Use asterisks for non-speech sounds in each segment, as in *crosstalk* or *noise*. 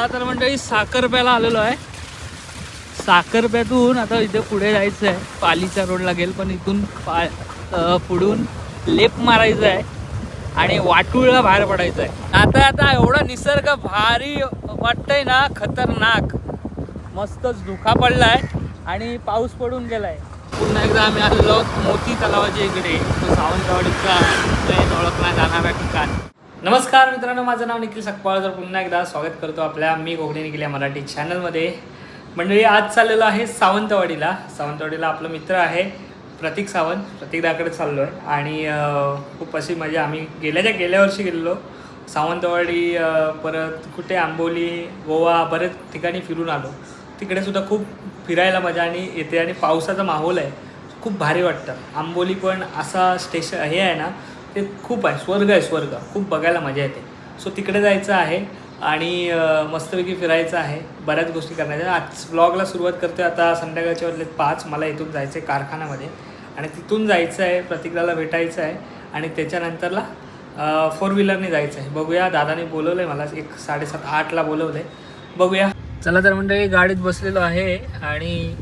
चला तर मंडळी साखरप्याला आलेलो आहे. साखरप्यातून आता इथे पुढे जायचं आहे पालीच्या रोडला गेल पण इथून पा पुढून लेप मारायचं आहे आणि वाटूळला बाहेर पडायचं आहे आता आता एवढा निसर्ग भारी वाटतंय ना खतरनाक. मस्तच धुका पडलाय आणि पाऊस पडून गेलाय. पुन्हा एकदा आम्ही आलेलो मोती तलावाच्या इकडे. तो सावंतवाडीचा ओळखला जाणारा ठिकाण. नमस्कार मित्रांनो माझं नाव निखिल सकपाळ. तर पुन्हा एकदा स्वागत करतो आपल्या मी कोकणी निखिल या मराठी चॅनलमध्ये मंडळी आज चाललेलो आहे सावंतवाडीला. सावंतवाडीला आपला मित्र आहे प्रतीक सावंत. प्रतीकदाकडे चाललो आहे आणि खूप अशी मजा आम्ही गेल्याच्या गेल्या वर्षी गेलेलो. सावंतवाडी परत कुठे आंबोली गोवा बरेच ठिकाणी फिरून आलो. तिकडे सुद्धा खूप फिरायला मजा आणि येते आणि पावसाचा माहोल आहे. खूप भारी वाटतं. आंबोली पण असा स्टेशन हे आहे ना ते खूप आहे स्वर्ग आहे स्वर्ग. खूप बघायला मजा येते. सो तिकडे जायचं आहे आणि मस्तपैकी फिरायचं आहे. बऱ्याच गोष्टी करण्याच्या आज ब्लॉगला सुरुवात करतोय आता संध्याकाळच्या वाजले पाच. मला इथून जायचं आहे कारखान्यामध्ये. आणि तिथून जायचं आहे प्रतीकला भेटायचं आहे. आणि त्याच्यानंतरला फोर व्हीलरने जायचं आहे. बघूया दादाने बोलवलं आहे मला एक साडेसात आठला बोलवलं आहे बघूया. चला तर मंडळी गाडीत बसलेलो आहे आणि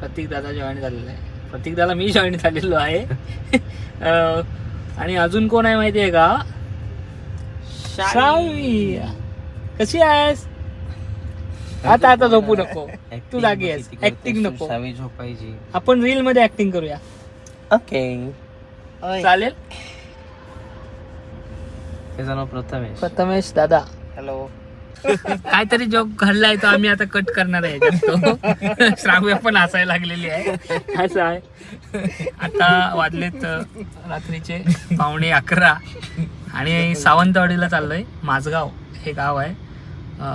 प्रतीक दादा जॉईन झालेला आहे. प्रतीक दादा मी जॉईन झालेलो आहे. *laughs* आणि अजून कोण आहे माहिती आहे का सावी कशी आहेस? आता आता झोपू नको. तू जागी आहेस. ऍक्टिंग नको. सावी झोपायची. आपण रील मध्ये ऍक्टिंग करूया. ओके चालेल? त्याचं नाव प्रथमेश. प्रथमेश दादा. हॅलो काहीतरी जोक घडलाय तो आम्ही आता कट करणार आहे. श्राव्या पण हसायला लागलेली आहे. असं आहे. आता वाजलेत रात्रीचे पावणे अकरा. आणि सावंतवाडीला चाललोय माझगाव हे गाव आहे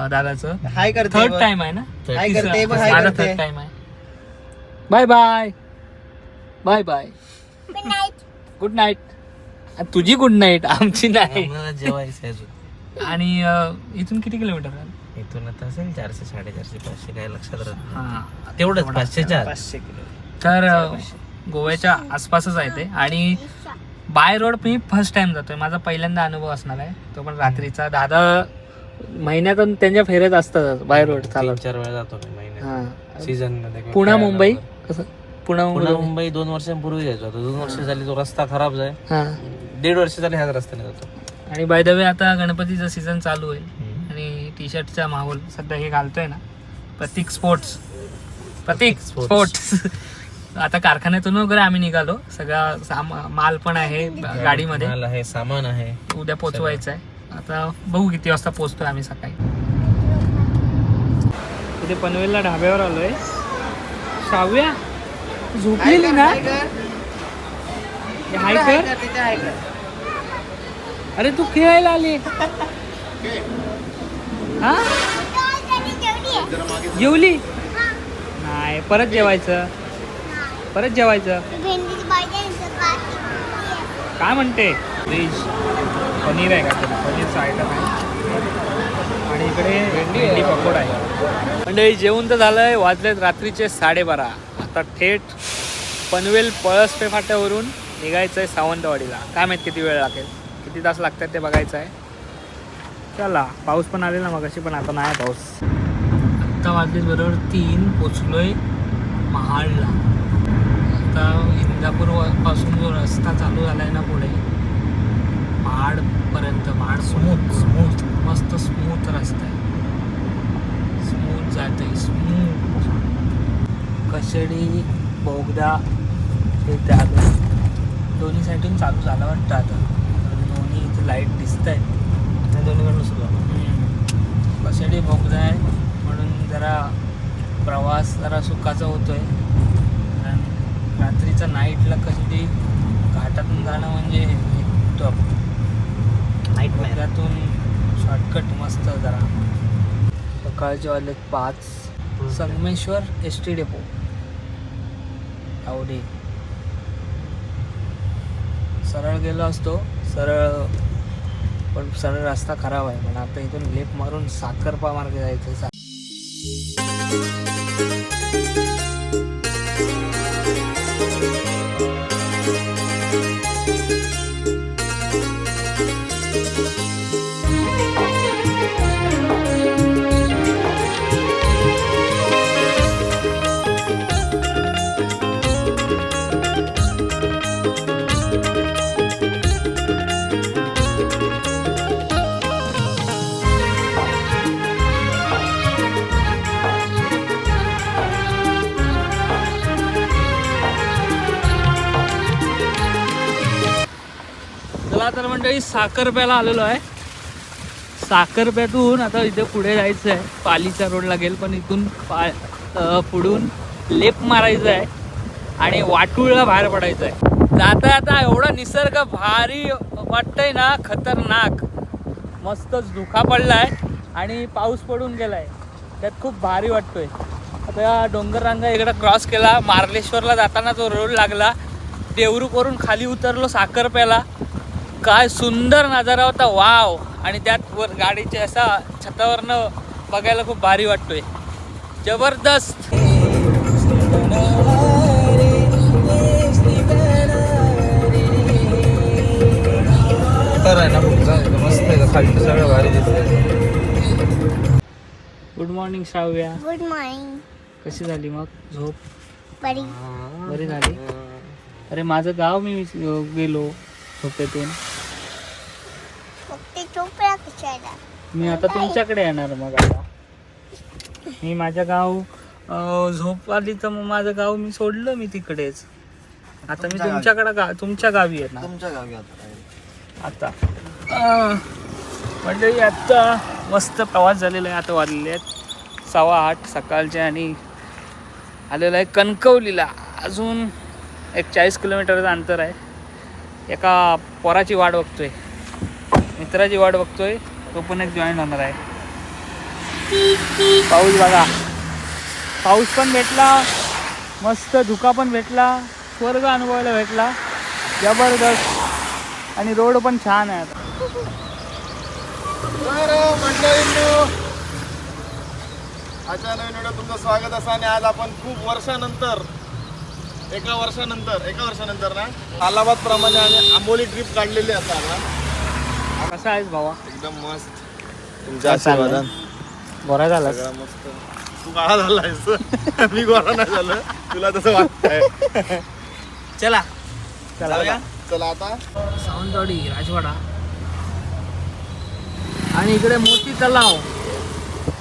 दादाचं. हाय करते थर्ड. टाइम आहे ना? माझा. थर्ड टाइम आहे. Bye bye bye bye good night तुझी गुड नाईट आमची नाही. आम्हाला जेवायचं आणि अ, इथून किती किलोमीटर आहे इथून आता असेल चारशे साडेचारशे पाचशे काय लक्षात राहत नाही. हा. तेवढंच पाचशे चार पाचशे किलो. तर अ, गोव्याच्या आसपासच आहे ते. आणि बाय रोड मी फर्स्ट टाइम जातोय. माझा पहिल्यांदा अनुभव असणार आहे. तो पण रात्रीचा. दादा महिन्यातून त्यांच्या फेऱ्यात असतात बाय रोड तीन चालत. चार वेळा जातो मी महिन्यात. हा. सीझनमध्ये पुणा खेळायला मुंबई? वगैरे. कसं? पुणा पुणा मुंबई मुंबई दोन वर्षांपूर्वी जायचो. आता दोन वर्ष झाली तो रस्ता खराब हा. दीड वर्ष झाले ह्याच रस्त्याने जातो. आणि बाय द वे आता गणपतीचं सीझन चालू होईल आणि टी शर्टचा माहोल सध्या हे घालतोय ना. प्रतीक स्पोर्ट्स प्रतीक. स्पोर्ट्स *laughs* आता कारखान्यातून वगैरे आम्ही निघालो. सगळा साम माल पण आहे गाडीमध्ये. आहे सामान आहे. उद्या पोचवायचं आहे आता बघू किती वाजता पोचतोय आम्ही सकाळी. इथे पनवेलला ढाब्यावर आलोय. शाव्या झोपलेली ना? हाय कर. अरे तू खेळायला आली. हा? जेवली? नाही परत जेवायचं. परत जेवायचं. काय म्हणते? व्हेज पनीर आहे का पनीरचं आयटम आहे. आणि इकडे भेंडी पकोडा आहे. म्हणजे जेवण तर झालंय. वाजलेत रात्रीचे साडेबारा. आता थेट पनवेल पळसपे फाट्यावरून निघायचं आहे सावंतवाडीला. काय माहीत किती वेळ लागेल? किती तास लागतात ते बघायचं आहे. चला पाऊस पण आलेला मग अशी पण आता नाही पाऊस. आत्ता वाजले बरोबर तीन पोचलोय महाडला. आता इंदापूरपासून जो रस्ता चालू झाला आहे ना पुढे महाडपर्यंत महाड स्मूथ स्मूथ मस्त स्मूथ रस्ता आहे. स्मूथ जात आहे स्मूथ. कशेडी बोगदा हे त्या दोन्ही साईडून चालू झाला वाटतं आता. इथे लाइट दिसत आहेत त्या दोन्हीकडनं सुरू आहे. कशेडी बोगदा आहे म्हणून जरा प्रवास जरा सुखाचा होतोय. कारण रात्रीचा नाईटला कशेडी घाटातून जाणं म्हणजे टप Nightmare. बोगद्यातून शॉर्टकट मस्त जरा. सकाळचे वाजले पाच. Sangameshwar S T depot. आवडे. सरळ गेलो असतो. सरळ पण सरळ रस्ता खराब आहे. पण आता इथून लेप मारून साखरपा मार्गे जायचं सा- तर मंडळी साखरप्याला आलेलो आहे. साखरप्यातून आता इथे पुढे जायचं आहे पालीचा रोड लागेल पण इथून पा पुढून लेप मारायचं आहे आणि वाटूळला बाहेर पडायचं आहे जाता आता एवढा निसर्ग भारी वाटतंय ना खतरनाक. मस्तच धुका पडलाय आणि पाऊस पडून गेलाय. त्यात खूप भारी वाटतोय. आता डोंगर रांगा इकडं क्रॉस केला. मार्लेश्वरला जाताना जो रोड लागला देवरू करून खाली उतरलो साखरप्याला काय सुंदर नजारा होता वाव. आणि त्यात वर गाडीच्या असा छतावरनं बघायला खूप भारी वाटतोय. जबरदस्त. तर आहे ना पुढचा मस्त आहे खाली सगळं भारी दिसतंय. Good morning Shravya. Good morning कशी झाली मग? झोप? बरी. बरी झाली? अरे माझं गाव मी गेलो झोपेतून. कशाला मी आता तुमच्याकडे येणार मग आता. मी माझं गाव अं, झोप आली तर मग माझं गाव मी सोडलं मी तिकडेच. आता मी तुमच्याकडे गा तुमच्या गावी येणार. तुमच्या गावी आता आता. अं, मंडळी आत्ता मस्त प्रवास झालेला आहे आता वाजलेले आहेत सव्वा आठ सकाळचे आणि आलेलं आहे कणकवलीला. अजून एक चाळीस किलोमीटरचं अंतर आहे. एका पोराची वाट बघतोय. मित्राची वाट बघतोय तो पण एक जॉईन होणार आहे. पाऊस बघा. पाऊस पण भेटला मस्त धुका पण भेटला स्वर्ग अनुभवायला भेटला. जबरदस्त. आणि रोड पण छान आहे आता. तर आजच्या नवीन व्हिडिओ तुमचं स्वागत असं आणि आज आपण खूप वर्षानंतर एका वर्षानंतर एका वर्षानंतर ना अलाहाबाद प्रमाणे आणि आंबोली ट्रिप काढलेली आता. ना कसा आहेस भावा? एकदम मस्त. तुमच्या? आशीर्वादान. बरा झालास. सगळं मस्त. तू काळा झालायस. *laughs* मी गोरा नाही झालं. तुला तसं वाटतंय. चला. चला चला आता. सावंतवाडी राजवाडा. आणि इकडे मोती तलाव.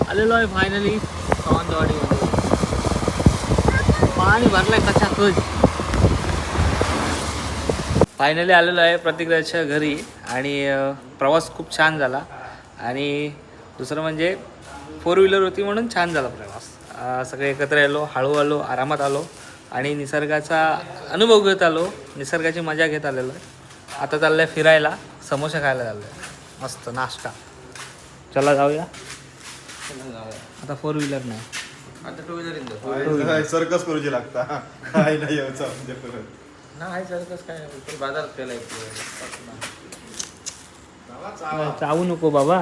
आलेलो आहे फायनली सावंतवाडी पाणी भरलाय कशा फायनली आलेलो आहे प्रतीकराजच्या घरी आणि प्रवास खूप छान झाला. आणि दुसरं म्हणजे फोर व्हीलर होती म्हणून छान झाला प्रवास. सगळे एकत्र आलो हळू आलो आरामात आलो आणि निसर्गाचा अनुभव घेत आलो. निसर्गाची मजा घेत आलेलो. आहे आता चाललं आहे फिरायला समोसा खायला चाललो आहे मस्त नाश्ता. चला जाऊया. आता फोर व्हीलर नाही. आता टू व्हीलर सर्कस करूची लागता. नाही नाही सर कसं काय बाजारात केलाय चावू नको बाबा.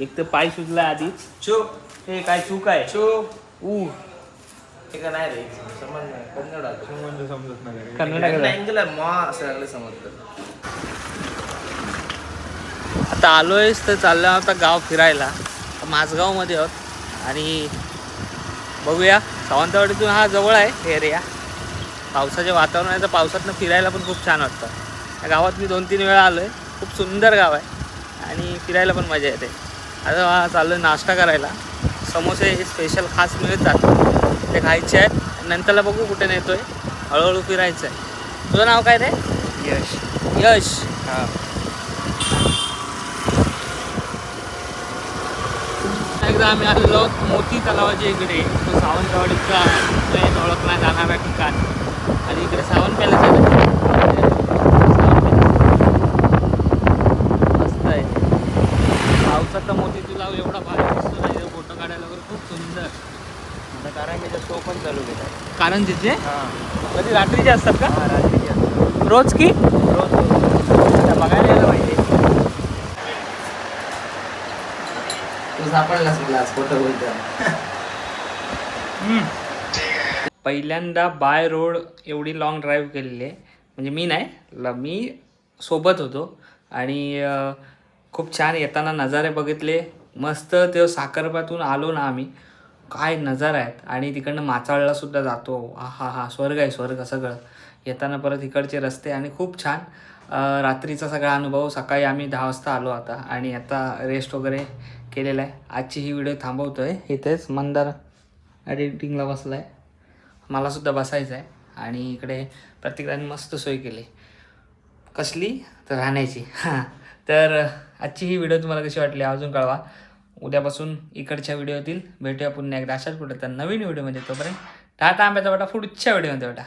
एक तर पाय सुजलाय आधीच चुप हे काय चूक आहे? चुप ऊ. ते का नाही रे समज नाही. कन्नड. म्हणजे समजत नाही कर्नाटकात आहे. अँगल आहे मा असं लागलं समजतं. आता आलोयच तर चाललं आता गाव फिरायला. माझगावमध्ये आहोत. आणि बघूया सावंतवाडीतून हा जवळ आहे एरिया पावसाचे वातावरण आहे तर पावसातनं फिरायला पण खूप छान वाटतं. या गावात मी दोन तीन वेळा आलो आहे खूप सुंदर गाव आहे आणि फिरायला पण मजा येते. आता चाललो आहे नाश्ता करायला. समोसे हे स्पेशल खास मिळतात ते खायचे आहेत. नंतरला बघू कुठे नेतोय. हळूहळू फिरायचं आहे तुझं नाव काय रे? यश. यश. हा. एकदा आम्ही आलेलो मोती तलावाच्या इकडे. तो सावंतवाडीचा ट्रेन ओळखला जाणारा ठिकाण. आणि इकडे सावंत पॅलेस आहे. मस्त आहे. पावसाचा मोती तलाव एवढा भारी दिसतो फोटो काढायला वगैरे खूप सुंदर. आता कारण पण चालू कारण हा. कधी रात्रीचे असतात का? हा रात्रीची. रोज की? रोज बघायला यायला पाहिजे. तू सापडलास मला खोटं बोलतो पहिल्यांदा बाय रोड एवढी लाँग ड्राईव्ह केलेली आहे. म्हणजे मी नाही ल मी सोबत होतो. आणि खूप छान येताना नजारे बघितले. मस्त ते साखरपातून आलो ना आम्ही. काय नजारा आहेत. आणि तिकडनं माचाळलासुद्धा जातो. हा हा हा स्वर्ग आहे स्वर्ग सगळं. येताना परत इकडचे रस्ते आणि खूप छान. रात्रीचा सगळा अनुभव. सकाळी आम्ही दहा वाजता आलो आता. आणि आता रेस्ट वगैरे केलेला आहे. आजची ही व्हिडिओ थांबवतो आहे इथेच मंदार एडिटिंगला बसला आहे मला सुद्धा बसायचं आहे. आणि इकडे प्रत्येकाने मस्त सोय केली. कसली? तर राहण्याची. हां. तर आजची ही व्हिडिओ तुम्हाला कशी वाटली अजून कळवा. उद्यापासून इकडच्या व्हिडिओतील भेटूया पुन्हा एकदा. अशाच कुठं तर नवीन व्हिडिओमध्ये तोपर्यंत टाटा आंब्याचा वाटा पुढच्या व्हिडिओमध्ये वाटा